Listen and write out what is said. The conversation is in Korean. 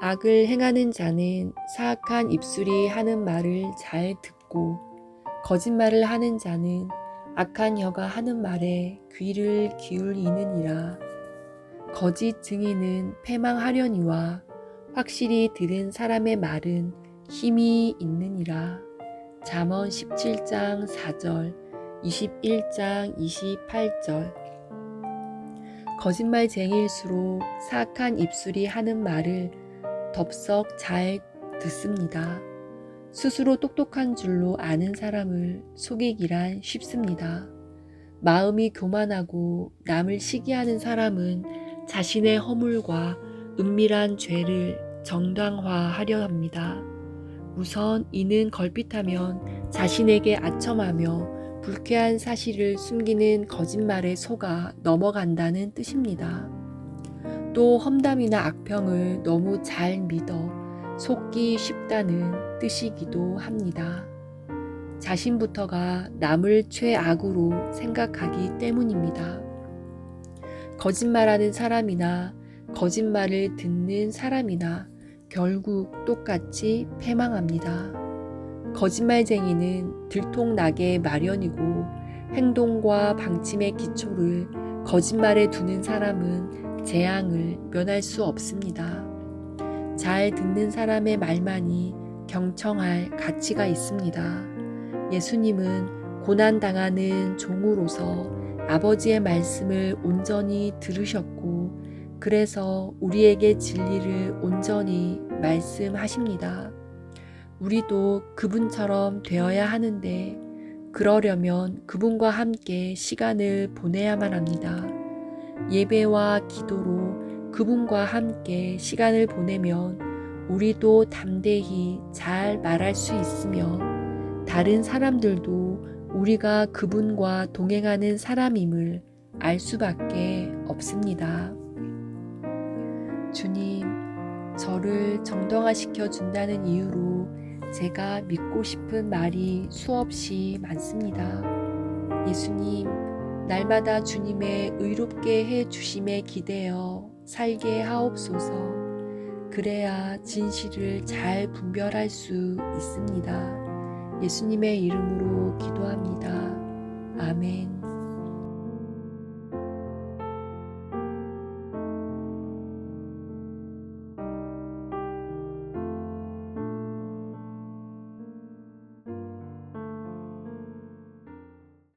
악을 행하는 자는 사악한 입술이 하는 말을 잘 듣고 거짓말을 하는 자는 악한 혀가 하는 말에 귀를 기울이느니라. 거짓 증인은 패망하려니와 확실히 들은 사람의 말은 힘이 있느니라. 잠언 17장 4절, 21장 28절. 거짓말쟁이일수록 사악한 입술이 하는 말을 덥석 잘 듣습니다. 스스로 똑똑한 줄로 아는 사람을 속이기란 쉽습니다. 마음이 교만하고 남을 시기하는 사람은 자신의 허물과 은밀한 죄를 정당화하려 합니다. 우선 이는 걸핏하면 자신에게 아첨하며 불쾌한 사실을 숨기는 거짓말에 속아 넘어간다는 뜻입니다. 또 험담이나 악평을 너무 잘 믿어 속기 쉽다는 뜻이기도 합니다. 자신부터가 남을 최악으로 생각하기 때문입니다. 거짓말하는 사람이나 거짓말을 듣는 사람이나 결국 똑같이 패망합니다. 거짓말쟁이는 들통나게 마련이고 행동과 방침의 기초를 거짓말에 두는 사람은 재앙을 면할 수 없습니다. 잘 듣는 사람의 말만이 경청할 가치가 있습니다. 예수님은 고난당하는 종으로서 아버지의 말씀을 온전히 들으셨고, 그래서 우리에게 진리를 온전히 말씀하십니다. 우리도 그분처럼 되어야 하는데, 그러려면 그분과 함께 시간을 보내야만 합니다. 예배와 기도로 그분과 함께 시간을 보내면 우리도 담대히 잘 말할 수 있으며 다른 사람들도 우리가 그분과 동행하는 사람임을 알 수밖에 없습니다. 주님, 저를 정당화시켜 준다는 이유로 제가 믿고 싶은 말이 수없이 많습니다. 예수님, 날마다 주님의 의롭게 해 주심에 기대어 살게 하옵소서. 그래야 진실을 잘 분별할 수 있습니다. 예수님의 이름으로 기도합니다. 아멘.